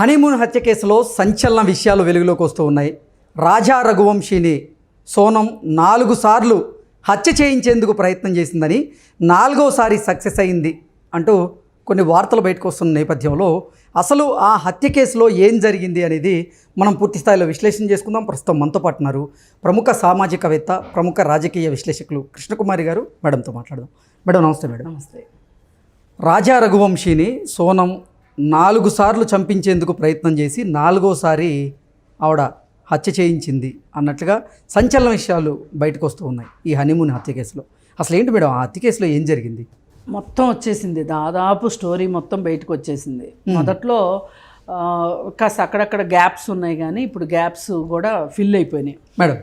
Honeymoon హత్య కేసులో సంచలన విషయాలు వెలుగులోకి వస్తూ ఉన్నాయి. రాజా రఘువంశీని సోనం నాలుగు సార్లు హత్య చేయించేందుకు ప్రయత్నం చేసిందని నాలుగోసారి సక్సెస్ అయింది అంటూ కొన్ని వార్తలు బయటకు వస్తున్న నేపథ్యంలో అసలు ఆ హత్య కేసులో ఏం జరిగింది అనేది మనం పూర్తి స్థాయిలో విశ్లేషణ చేసుకుందాం. ప్రస్తుతం మనతో పాటు ఉన్నారు ప్రముఖ సామాజికవేత్త ప్రముఖ రాజకీయ విశ్లేషకులు కృష్ణకుమారి గారు మేడంతో మాట్లాడదాం. మేడం నమస్తే మేడం. నమస్తే. రాజా రఘువంశీని సోనం నాలుగు సార్లు చంపించేందుకు ప్రయత్నం చేసి నాలుగోసారి ఆవిడ హత్య చేయించింది అన్నట్లుగా సంచలన విషయాలు బయటకు వస్తూ ఉన్నాయి ఈ హనీమూన్ హత్య కేసులో. అసలు ఏంటి మేడం? ఆ హత్య కేసులో ఏం జరిగింది? మొత్తం వచ్చేసింది. దాదాపు స్టోరీ మొత్తం బయటకు వచ్చేసింది. మొదట్లో కాస్త అక్కడక్కడ గ్యాప్స్ ఉన్నాయి కానీ ఇప్పుడు గ్యాప్స్ కూడా ఫిల్ అయిపోయినాయి. మేడం.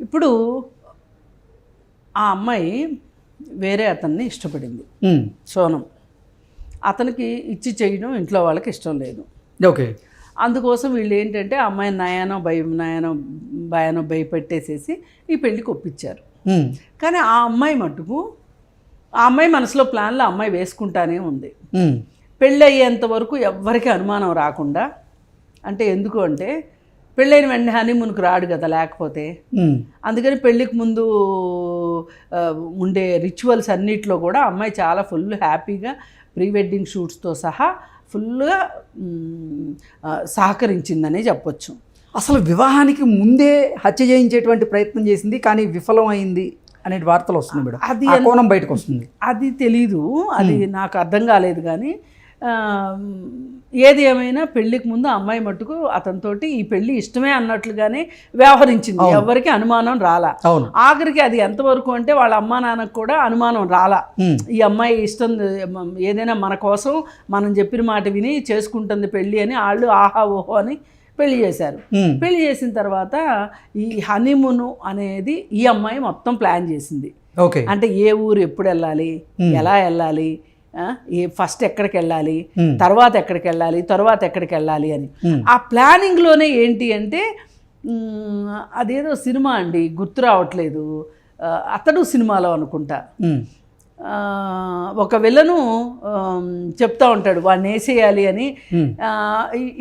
ఇప్పుడు ఆ అమ్మాయి వేరే అతన్ని ఇష్టపడింది. సోనం. అతనికి ఇచ్చి చేయడం ఇంట్లో వాళ్ళకి ఇష్టం లేదు. ఓకే. అందుకోసం వీళ్ళు ఏంటంటే అమ్మాయి నయానో భయం నయానో భయానో భయపెట్టేసేసి ఈ పెళ్ళికి ఒప్పించారు. కానీ ఆ అమ్మాయి మటుకు ఆ అమ్మాయి మనసులో ప్లాన్లో ఆ అమ్మాయి వేసుకుంటానే ఉంది. పెళ్ళి అయ్యేంత వరకు ఎవ్వరికి అనుమానం రాకుండా అంటే ఎందుకు అంటే పెళ్ళైన వెంటనే హనీమూన్కి రాడు కదా లేకపోతే. అందుకని పెళ్ళికి ముందు ఉండే రిచువల్స్ అన్నిట్లో కూడా అమ్మాయి చాలా ఫుల్ హ్యాపీగా ప్రీ వెడ్డింగ్ షూట్స్తో సహా ఫుల్గా సహకరించిందనే చెప్పొచ్చు. అసలు వివాహానికి ముందే హత్య చేయించేటువంటి ప్రయత్నం చేసింది కానీ విఫలం అయింది అనే వార్తలు వస్తుంది మేడం. అది కోణం బయటకు వస్తుంది. అది తెలీదు అది నాకు అర్థం కాలేదు కానీ ఏది ఏమైనా పెళ్ళికి ముందు అమ్మాయి మట్టుకు అతనితోటి ఈ పెళ్ళి ఇష్టమే అన్నట్లుగానే వ్యవహరించింది. ఎవరికి అనుమానం రాలా. ఆఖరికి అది ఎంతవరకు అంటే వాళ్ళ అమ్మా నాన్నకు కూడా అనుమానం రాలా. ఈ అమ్మాయి ఇష్టం ఏదైనా మన కోసం మనం చెప్పిన మాట విని చేసుకుంటుంది పెళ్ళి అని వాళ్ళు ఆహా ఓహో అని పెళ్ళి చేశారు. పెళ్ళి చేసిన తర్వాత ఈ హనీమూన్ అనేది ఈ అమ్మాయి మొత్తం ప్లాన్ చేసింది. అంటే ఏ ఊరు ఎప్పుడు వెళ్ళాలి? ఎలా వెళ్ళాలి? ఏ ఫస్ట్ ఎక్కడికి వెళ్ళాలి. తర్వాత ఎక్కడికి వెళ్ళాలి? తర్వాత ఎక్కడికి వెళ్ళాలి అని. ఆ ప్లానింగ్లోనే ఏంటి అంటే అదేదో సినిమా అండి గుర్తు రావట్లేదు. అతడు సినిమాలో అనుకుంటా. ఒక విలను చెప్తా ఉంటాడు వాడిని వేసేయాలి అని.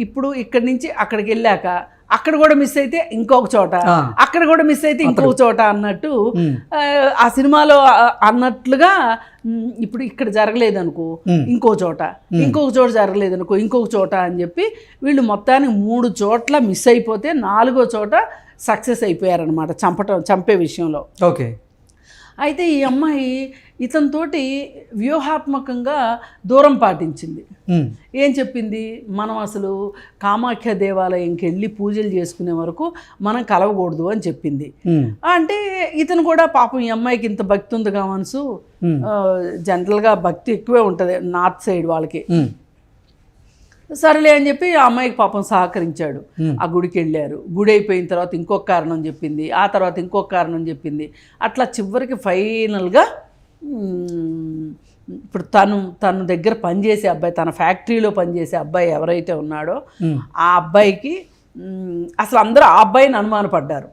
ఇప్పుడు ఇక్కడి నుంచి అక్కడికి వెళ్ళాక అక్కడ కూడా మిస్ అయితే ఇంకొక చోట. అక్కడ కూడా మిస్ అయితే ఇంకొక చోట అన్నట్టు ఆ, సినిమాలో అన్నట్లుగా ఇప్పుడు ఇక్కడ జరగలేదు అనుకో. ఇంకో చోట ఇంకొక చోట జరగలేదు అనుకో ఇంకొక చోట అని చెప్పి వీళ్ళు మొత్తానికి మూడు చోట్ల మిస్ అయిపోతే నాలుగో చోట సక్సెస్ అయిపోయారనమాట చంపటం చంపే విషయంలో. ఓకే. అయితే ఈ అమ్మాయి ఇతనితోటి వ్యూహాత్మకంగా దూరం పాటించింది. ఏం చెప్పింది? మనం అసలు కామాఖ్య దేవాలయంకి వెళ్ళి పూజలు చేసుకునే వరకు మనం కలవకూడదు అని చెప్పింది. అంటే ఇతను కూడా పాపం ఈ అమ్మాయికి ఇంత భక్తి ఉంది కావన్సు Hmm. జనరల్గా భక్తి ఎక్కువే ఉంటుంది నార్త్ సైడ్ వాళ్ళకి. సరేలే అని చెప్పి ఆ అమ్మాయికి పాపం సహకరించాడు. ఆ గుడికి వెళ్ళారు. గుడి అయిపోయిన తర్వాత ఇంకొక కారణం చెప్పింది. ఆ తర్వాత ఇంకొక కారణం చెప్పింది. అట్లా చివరికి ఫైనల్గా ఇప్పుడు తను తన దగ్గర పనిచేసే అబ్బాయి తన ఫ్యాక్టరీలో పనిచేసే అబ్బాయి ఎవరైతే ఉన్నాడో ఆ అబ్బాయికి అసలు అందరూ ఆ అబ్బాయిని అనుమానపడ్డారు.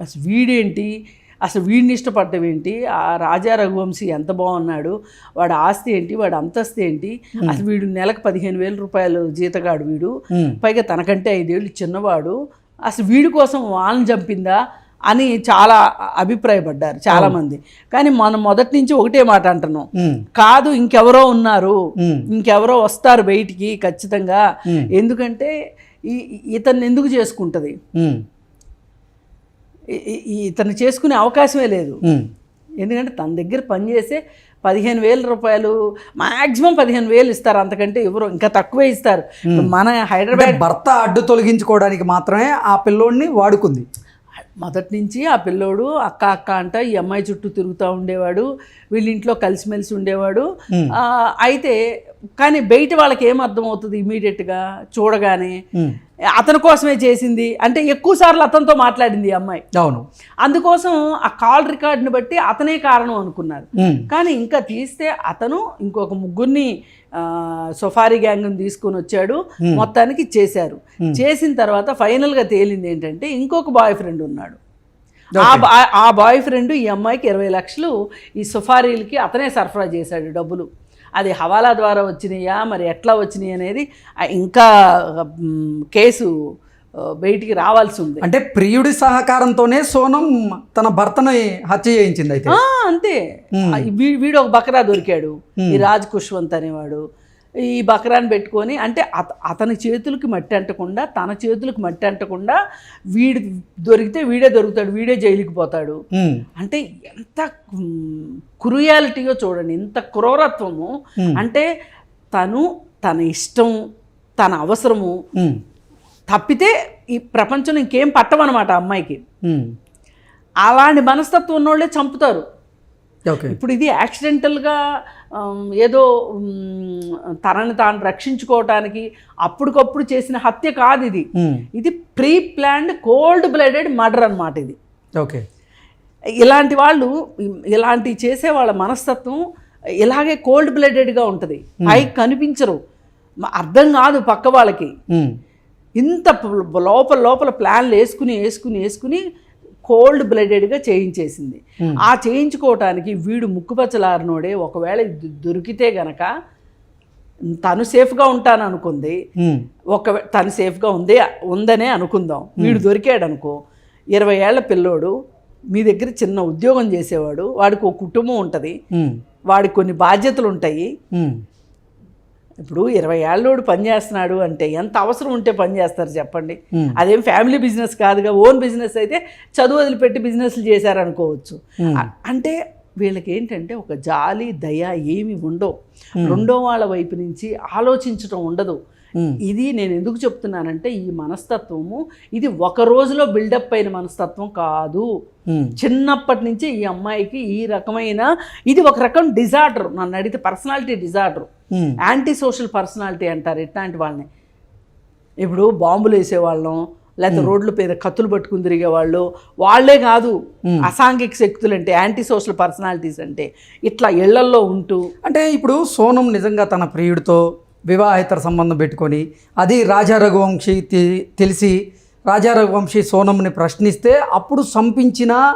అసలు వీడేంటి? అసలు వీడిని ఇష్టపడటం ఏంటి? ఆ రాజా రఘువంశీ ఎంత బాగున్నాడు? వాడు ఆస్తి ఏంటి? వాడు అంతస్తు ఏంటి? అసలు వీడు నెలకు పదిహేను వేల రూపాయలు జీతగాడు వీడు. పైగా తనకంటే ఐదేళ్ళు చిన్నవాడు. అసలు వీడి కోసం వాళ్ళని చంపిందా? అని చాలా అభిప్రాయపడ్డారు చాలామంది. కానీ మనం మొదటి నుంచి ఒకటే మాట అంటున్నాం. కాదు ఇంకెవరో ఉన్నారు. ఇంకెవరో వస్తారు బయటికి ఖచ్చితంగా. ఎందుకంటే ఈ ఇతన్ని ఎందుకు చేసుకుంటుంది? ఇతను చేసుకునే అవకాశమే లేదు. ఎందుకంటే తన దగ్గర పనిచేసే పదిహేను వేల రూపాయలు మాక్సిమం పదిహేను వేలు ఇస్తారు. అంతకంటే ఎవరు ఇంకా తక్కువే ఇస్తారు. మన హైదరాబాద్ భర్త అడ్డు తొలగించుకోవడానికి మాత్రమే ఆ పిల్లోడిని వాడుకుంది. మొదటి నుంచి ఆ పిల్లోడు అక్క అక్క అంట ఈ అమ్మాయి చుట్టూ తిరుగుతూ ఉండేవాడు వీళ్ళ ఇంట్లో కలిసిమెలిసి ఉండేవాడు. అయితే కానీ బయట వాళ్ళకి ఏం అర్థమవుతుంది ఇమీడియట్గా? చూడగానే అతని కోసమే చేసింది. అంటే ఎక్కువ సార్లు అతనితో మాట్లాడింది ఈ అమ్మాయి. అవును. అందుకోసం ఆ కాల్ రికార్డుని బట్టి అతనే కారణం అనుకున్నారు. కానీ ఇంకా తీస్తే అతను ఇంకొక ముగ్గురిని సఫారీ గ్యాంగ్ని తీసుకొని వచ్చాడు. మొత్తానికి చేశారు. చేసిన తర్వాత ఫైనల్గా తేలింది ఏంటంటే ఇంకొక బాయ్ ఫ్రెండ్ ఉన్నాడు. ఆ బాయ్ ఫ్రెండ్ ఈ అమ్మాయికి ఇరవై లక్షలు ఈ సఫారీలకి అతనే సరఫరా చేశాడు డబ్బులు. అది హవాలా ద్వారా వచ్చినాయా? మరి ఎట్లా వచ్చినాయి అనేది ఇంకా కేసు బయటికి రావాల్సి ఉంది. అంటే ప్రియుడి సహకారంతోనే సోనం తన భర్తని హత్య చేయించింది అయితే. అంతే. వీడు ఒక బకరా దొరికాడు. ఈ రాజ్ కుష్వంత్ అనేవాడు. ఈ బకరాన్ని పెట్టుకొని అంటే అత అతని చేతులకి మట్టి అంటకుండా తన చేతులకు మట్టి అంటకుండా వీడు దొరికితే వీడే దొరుకుతాడు వీడే జైలుకి పోతాడు. అంటే ఎంత క్రుయాలిటీయో చూడండి ఇంత క్రూరత్వము. అంటే తను తన ఇష్టం తన అవసరము తప్పితే ఈ ప్రపంచంలో ఇంకేం పట్టవన్నమాట అమ్మాయికి. అలాంటి మనస్తత్వం ఉన్నోళ్ళే చంపుతారు. ఓకే. ఇప్పుడు ఇది యాక్సిడెంటల్గా ఏదో తనని తాను రక్షించుకోవటానికి అప్పటికప్పుడు చేసిన హత్య కాదు ఇది. ఇది pre planned cold blooded murder అన్నమాట ఇది. ఓకే. ఇలాంటి వాళ్ళు ఇలాంటి చేసే వాళ్ళ మనస్తత్వం ఇలాగే కోల్డ్ బ్లడెడ్గా ఉంటుంది పైకి కనిపించరు. అర్థం కాదు పక్క వాళ్ళకి. ఇంత లోపల లోపల ప్లాన్లు వేసుకుని వేసుకుని వేసుకుని కోల్డ్ బ్లడెడ్గా చేయించేసింది. ఆ చేయించుకోవటానికి వీడు ముక్కుపచ్చలారినోడే ఒకవేళ దొరికితే గనక తను సేఫ్గా ఉంటాను అనుకుంది. ఒక తను సేఫ్గా ఉంది ఉందనే అనుకుందాం. వీడు దొరికాడు అనుకో ఇరవై ఏళ్ళ పిల్లోడు మీ దగ్గర చిన్న ఉద్యోగం చేసేవాడు వాడికి ఒక కుటుంబం ఉంటుంది. వాడికి కొన్ని బాధ్యతలు ఉంటాయి. ఇప్పుడు ఇరవై ఏళ్ళోడు పని చేస్తున్నాడు అంటే ఎంత అవసరం ఉంటే పని చేస్తారు చెప్పండి. అదేం ఫ్యామిలీ బిజినెస్ కాదుగా ఓన్ బిజినెస్ అయితే చదువు వదిలిపెట్టి బిజినెస్లు చేశారనుకోవచ్చు. అంటే వీళ్ళకి ఏంటంటే ఒక జాలి దయ ఏమి ఉండవు. రెండో వాళ్ళ వైపు నుంచి ఆలోచించడం ఉండదు. ఇది నేను ఎందుకు చెప్తున్నానంటే ఈ మనస్తత్వము ఇది ఒక రోజులో బిల్డప్ అయిన మనస్తత్వం కాదు. చిన్నప్పటి నుంచి ఈ అమ్మాయికి ఈ రకమైన ఇది ఒక రకం డిజార్డర్. నన్ను అడిగితే personality disorder. Anti social personality అంటారు ఇట్లాంటి వాళ్ళని. ఇప్పుడు బాంబులు వేసేవాళ్ళం లేకపోతే రోడ్ల మీద కత్తులు పట్టుకుని తిరిగేవాళ్ళు. వాళ్ళే కాదు అసాంఘిక శక్తులు అంటే యాంటీ సోషల్ పర్సనాలిటీస్ అంటే ఇట్లా ఇళ్ళల్లో ఉంటూ. అంటే ఇప్పుడు సోనం నిజంగా తన ప్రియుడితో వివాహేతర సంబంధం పెట్టుకొని అది రాజా రఘువంశీ తెలిసి రాజా రఘువంశీ సోనంని ప్రశ్నిస్తే అప్పుడు చంపించిన ఆ,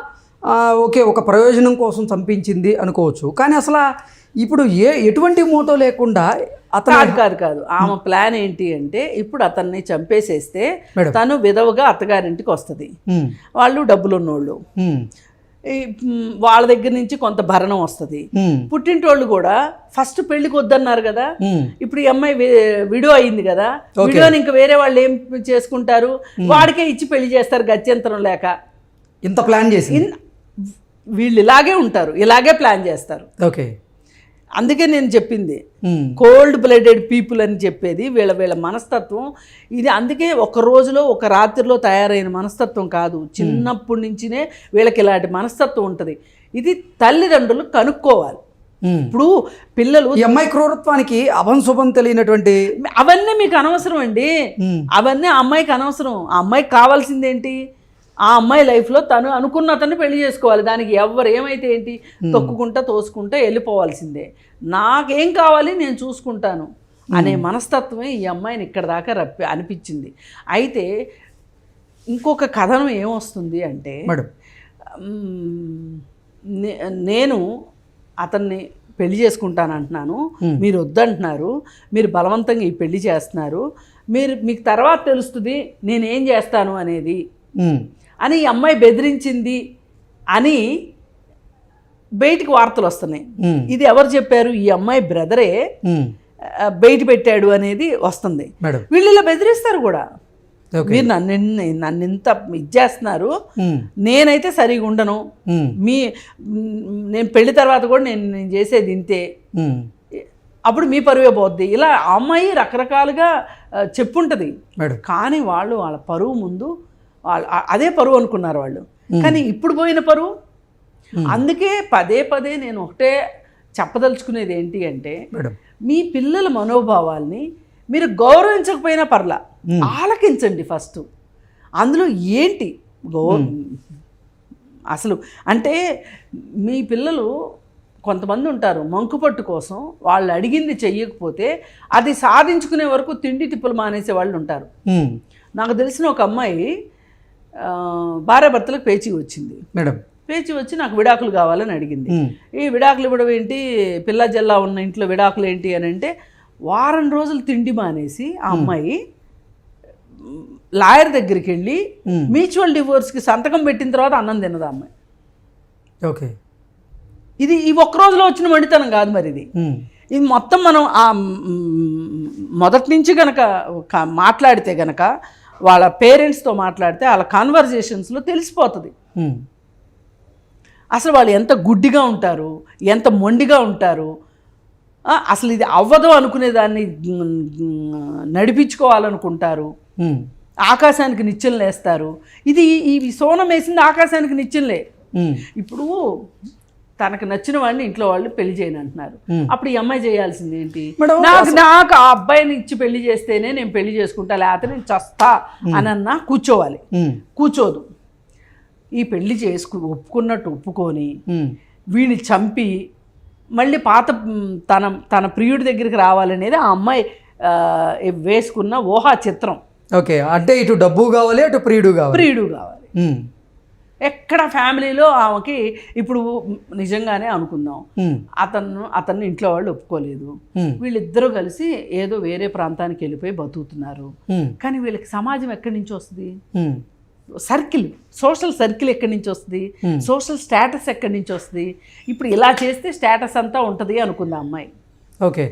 ఓకే ఒక ప్రయోజనం కోసం చంపించింది అనుకోవచ్చు. కానీ అసలు ఇప్పుడు ఏ ఎటువంటి మోటో లేకుండా అతను కాదు కాదు కాదు. ఆమె ప్లాన్ ఏంటి అంటే ఇప్పుడు అతన్ని చంపేసేస్తే. తను విధవగా అత్తగారింటికి వస్తుంది. వాళ్ళు డబ్బులు ఉన్నోళ్ళు వాళ్ళ దగ్గర నుంచి కొంత భరణం వస్తుంది. పుట్టింటోళ్ళు కూడా ఫస్ట్ పెళ్ళికి వద్దన్నారు కదా. ఇప్పుడు ఈ అమ్మాయి విడో అయింది కదా. విడోని ఇంకా వేరే వాళ్ళు ఏం చేసుకుంటారు? వాడికే ఇచ్చి పెళ్ళి చేస్తారు గత్యంతరం లేక. ఇంత ప్లాన్ ఇన్- వీళ్ళు ఇలాగే ఉంటారు ఇలాగే ప్లాన్ చేస్తారు. ఓకే. అందుకే నేను చెప్పింది కోల్డ్ బ్లడెడ్ పీపుల్ అని చెప్పేది వీళ్ళ వీళ్ళ మనస్తత్వం. ఇది అందుకే ఒక రోజులో ఒక రాత్రిలో తయారైన మనస్తత్వం కాదు. చిన్నప్పటి నుంచినే వీళ్ళకి ఇలాంటి మనస్తత్వం ఉంటుంది. ఇది తల్లిదండ్రులు కనుక్కోవాలి. ఇప్పుడు పిల్లలు అమ్మాయి క్రూరత్వానికి అభం శుభం తెలియనటువంటి అవన్నీ మీకు అనవసరం అండి. అవన్నీ అమ్మాయికి అనవసరం. ఆ అమ్మాయికి కావాల్సింది ఏంటి ఆ అమ్మాయి లైఫ్లో తను అనుకున్న అతన్ని పెళ్ళి చేసుకోవాలి. దానికి ఎవరు ఏమైతే ఏంటి? తొక్కుకుంటా తోసుకుంటా వెళ్ళిపోవాల్సిందే. నాకేం కావాలి నేను చూసుకుంటాను అనే మనస్తత్వమే ఈ అమ్మాయిని ఇక్కడ దాకా రప్పి అనిపించింది. అయితే ఇంకొక కథనం ఏమొస్తుంది అంటే మేడం. నేను అతన్ని పెళ్ళి చేసుకుంటాను అంటున్నాను. మీరు వద్దంటున్నారు. మీరు బలవంతంగా ఈ పెళ్ళి చేస్తున్నారు. మీరు మీకు తర్వాత తెలుస్తుంది నేనేం చేస్తాను అనేది. అని ఈ అమ్మాయి బెదిరించింది అని బయటికి వార్తలు వస్తున్నాయి. ఇది ఎవరు చెప్పారు? ఈ అమ్మాయి బ్రదరే బయట పెట్టాడు అనేది వస్తుంది. మేడం. వీళ్ళు ఇలా బెదిరిస్తారు కూడా. మీరు నన్ను నన్ను ఇంత ఇది చేస్తున్నారు ఉమ్, నేనైతే సరిగా ఉండను. మీ నేను పెళ్ళి తర్వాత కూడా నేను నేను చేసేది ఇంతే. అప్పుడు మీ పరువే పోద్ది. ఇలా అమ్మాయి రకరకాలుగా చెప్పుంటది. మేడం. కానీ వాళ్ళు వాళ్ళ పరువు ముందు అదే పరువు అనుకున్నారు వాళ్ళు. కానీ ఇప్పుడు పోయిన పరువు? అందుకే పదే పదే నేను ఒకటే చెప్పదలుచుకునేది ఏంటి అంటే మీ పిల్లల మనోభావాల్ని మీరు గౌరవించకపోయినా పర్లా ఆలకించండి ఫస్ట్. అందులో ఏంటి? గౌ అసలు అంటే మీ పిల్లలు కొంతమంది ఉంటారు మంకుపట్టు కోసం వాళ్ళు అడిగింది చెయ్యకపోతే అది సాధించుకునే వరకు తిండి తిప్పులు మానేసే వాళ్ళు ఉంటారు. నాకు తెలిసిన ఒక అమ్మాయి భార్యాభర్తలకు పేచీ వచ్చింది. మేడం. పేచి వచ్చి నాకు విడాకులు కావాలని అడిగింది. ఈ విడాకులు ఇవ్వడం ఏంటి? పిల్ల జల్లా ఉన్న ఇంట్లో విడాకులు ఏంటి అని అంటే వారం రోజులు తిండి మానేసి ఆ అమ్మాయి లాయర్ దగ్గరికి వెళ్ళి మ్యూచువల్ డివోర్స్కి సంతకం పెట్టిన తర్వాత అన్నం తిన్నది అమ్మాయి. ఓకే. ఇది ఈ ఒక్క రోజులో వచ్చిన మండితనం కాదు మరి ఇది. ఇది మొత్తం మనం ఆ మొదటి నుంచి గనక మాట్లాడితే గనక వాళ్ళ పేరెంట్స్తో మాట్లాడితే వాళ్ళ కాన్వర్జేషన్స్లో తెలిసిపోతుంది. అసలు వాళ్ళు ఎంత గుడ్డిగా ఉంటారు ఎంత మొండిగా ఉంటారు అసలు ఇది అవ్వదు అనుకునే దాన్ని నడిపించుకోవాలనుకుంటారు. ఆకాశానికి నిచ్చెనలు వేస్తారు ఇది ఈ సోనం వేసింది ఆకాశానికి నిచ్చెనలే ఇప్పుడు తనకు నచ్చిన వాడిని ఇంట్లో వాళ్ళు పెళ్ళి చేయని అంటున్నారు. అప్పుడు ఈ అమ్మాయి చేయాల్సింది ఏంటి? నాకు నాకు ఆ అబ్బాయిని ఇచ్చి పెళ్ళి చేస్తేనే నేను పెళ్ళి చేసుకుంటా లేకపోతే నేను చస్తా అని అన్నా కూర్చోవాలి. కూర్చోదు. ఈ పెళ్ళి చేసుకు ఒప్పుకున్నట్టు ఒప్పుకొని వీడిని చంపి మళ్ళీ పాత తన తన ప్రియుడి దగ్గరికి రావాలనేది ఆ అమ్మాయి వేసుకున్న ఊహా చిత్రం ఓకే అంటే ఇటు డబ్బు కావాలి అటు ప్రియుడు కావాలి. ప్రియుడు కావాలి. ఎక్కడ ఫ్యామిలీలో ఆమెకి ఇప్పుడు నిజంగానే అనుకుందాం. అతను అతన్ని ఇంట్లో వాళ్ళు ఒప్పుకోలేదు. వీళ్ళిద్దరూ కలిసి ఏదో వేరే ప్రాంతానికి వెళ్ళిపోయి బతుకుతున్నారు. కానీ వీళ్ళకి సమాజం ఎక్కడి నుంచి వస్తుంది? సర్కిల్ సోషల్ సర్కిల్ ఎక్కడి నుంచి వస్తుంది. సోషల్ స్టేటస్ ఎక్కడి నుంచి వస్తుంది? ఇప్పుడు ఇలా చేస్తే స్టేటస్ అంతా ఉంటుంది అనుకుంది అమ్మాయి. ఓకే.